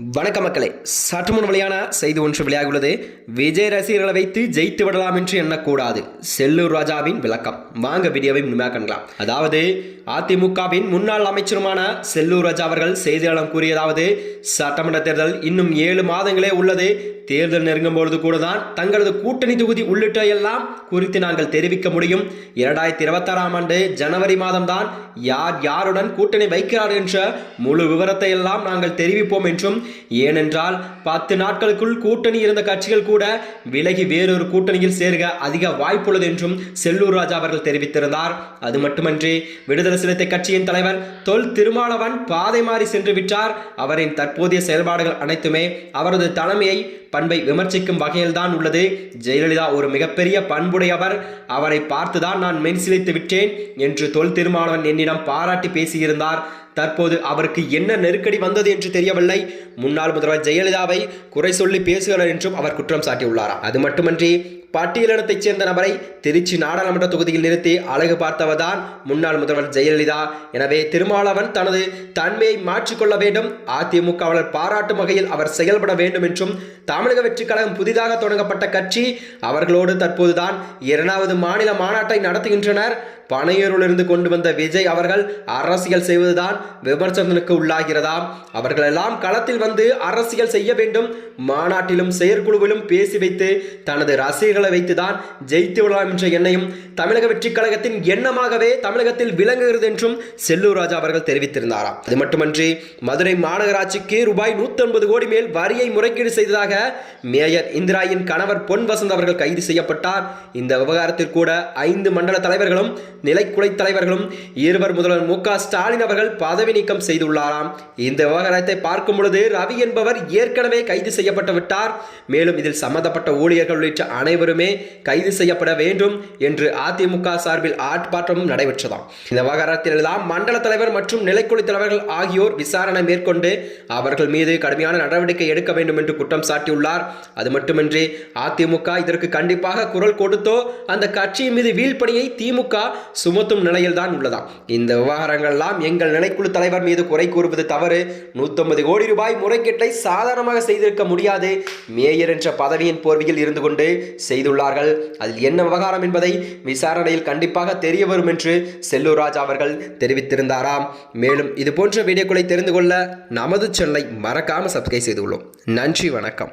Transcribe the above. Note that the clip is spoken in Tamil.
வணக்க மக்களே. சற்று முன் வெளியான செய்தி ஒன்று வெளியாகியுள்ளது. விஜய் ரசிகர்களை வைத்து ஜெயித்து விடலாம் என்று எண்ணக்கூடாது. செல்லூர் ராஜாவின் விளக்கம். வாங்க வீடியோவை முழுமையாக காணலாம் அதாவது அதிமுகவின் முன்னாள் அமைச்சருமான செல்லூர் ராஜா அவர்கள் செய்தியாளம் கூறியதாவது சட்டமன்ற தேர்தல் இன்னும் ஏழு மாதங்களே உள்ளது. தேர்தல் நெருங்கும் பொழுது கூட தான் தங்களது கூட்டணி தொகுதி உள்ளிட்ட எல்லாம் குறித்து நாங்கள் தெரிவிக்க முடியும். இரண்டாயிரத்தி இருபத்தாறாம் ஆண்டு ஜனவரி மாதம்தான் யார் யாருடன் கூட்டணி வைக்கிறார் என்ற முழு விவரத்தை எல்லாம் நாங்கள் தெரிவிப்போம் என்றும் ஏனென்றால் பத்து நாட்களுக்குள் கூட்டணி இருந்த கட்சிகள் கூட விலகி வேறொரு கூட்டணியில் சேர்க அதிக வாய்ப்புள்ளது என்றும் செல்லூர் ராஜா அவர்கள் தெரிவித்திருந்தார். அது மட்டுமன்றி விடுதலை சிறுத்தை கட்சியின் தலைவர் தொல் திருமாவளவன் பாதை மாறி சென்று விட்டார். அவரின் தற்போதைய செயல்பாடுகள் அனைத்துமே அவரது தலைமையை பண்பை விமர்சிக்கும் வகையில்தான் உள்ளது. ஜெயலலிதா ஒரு மிகப்பெரிய பண்புடையவர். அவரை பார்த்துதான் நான் மென்சிலித்து விட்டேன் என்று தொல் திருமாவளவன் என்னிடம் பாராட்டி பேசியிருந்தார். தற்போது அவருக்கு என்ன நெருக்கடி வந்தது என்று தெரியவில்லை. முன்னாள் முதல்வர் ஜெயலலிதாவை குறை சொல்லி பேசுகிறார் என்றும் அவர் குற்றம் சாட்டியுள்ளாராம். அது மட்டுமன்றி பட்டியலினத்தைச் சேர்ந்த நபரை திருச்சி நாடாளுமன்ற தொகுதியில் நிறுத்தி அழகு பார்த்தவர்தான் முன்னாள் முதல்வர் ஜெயலலிதா. எனவே திருமாவளவன் தனது தன்மையை மாற்றிக்கொள்ள வேண்டும். அதிமுகவாளர் பாராட்டும் வகையில் அவர் செயல்பட வேண்டும் என்றும் தமிழக வெற்றிக் கழகம் புதிதாக தொடங்கப்பட்ட கட்சி அவர்களோடு தற்போதுதான் இரண்டாவது மாநில மாநாட்டை நடத்துகின்றனர். பனையூரிலிருந்து கொண்டு வந்த விஜய் அவர்கள் அரசியல் செய்வதுதான் விமர்சனத்துக்கு உள்ளாகிறதாம். அவர்களெல்லாம் களத்தில் வந்து அரசியல் செய்ய வேண்டும். மாநாட்டிலும் செயற்குழுவிலும் பேசி வைத்து தனது ரசிகர்களை வைத்துதான் ஜெயித்து விடலாம் என்ற எண்ணையும் தமிழக வெற்றி கழகத்தின் எண்ணமாகவே தமிழகத்தில் விளங்குகிறது என்றும் செல்லூர் ராஜா அவர்கள் தெரிவித்திருந்தாராம். அது மட்டுமன்றி மதுரை மாநகராட்சிக்கு ரூபாய் நூத்தி கோடி மேல் வரியை முறைகேடு செய்ததாக மேயர் இந்திராயின் கணவர் பொன் வசந்த் அவர்கள் கைது செய்யப்பட்டார். இந்த விவகாரத்தில் கூட ஐந்து மண்டல தலைவர்களும் நிலைக்குலை தலைவர்களும் இருவர் முதல்வர் மு ஸ்டாலின் அவர்கள் பதவி நீக்கம் செய்துள்ளாராம். இந்த விவகாரத்தை பார்க்கும் பொழுது ரவி என்பவர் ஏற்கனவே கைது செய்யப்பட்டு விட்டார். மேலும் இதில் சம்பந்தப்பட்ட ஊழியர்கள் உள்ளிட்ட அனைவருமே கைது செய்யப்பட வேண்டும் என்று அதிமுக சார்பில் ஆர்ப்பாட்டமும் நடைபெற்றதாம். இந்த விவகாரத்தில் மண்டல தலைவர் மற்றும் நிலைக்குழு தலைவர்கள் ஆகியோர் விசாரணை மேற்கொண்டு அவர்கள் மீது கடுமையான நடவடிக்கை எடுக்க வேண்டும் என்று குற்றம் சாட்டியுள்ளார். அது மட்டுமின்றி அதிமுக இதற்கு கண்டிப்பாக குரல் கொடுத்தோ அந்த கட்சியின் மீது வீழ்ப்பணியை திமுக சுமத்தும் நிலையில் தான் உள்ளதாம். இந்த விவகாரங்கள்லாம் எங்கள் நிலைக்குழு தலைவர் மீது குறை கூறுவது தவறு. நூற்றம்பது கோடி ரூபாய் முறைகேட்டை சாதாரணமாக செய்திருக்க முடியாது. மேயர் என்ற பதவியின் போர்வையில் இருந்து கொண்டு செய்துள்ளார்கள். அதில் என்ன விவகாரம் என்பதை விசாரணையில் கண்டிப்பாக தெரிய வரும் என்று செல்லூர் அவர்கள் தெரிவித்திருந்தாராம். மேலும் இது போன்ற வீடியோக்களை தெரிந்து கொள்ள நமது சென்னை மறக்காமல் சப்ஸ்கிரைப் செய்துள்ளோம் நன்றி வணக்கம்.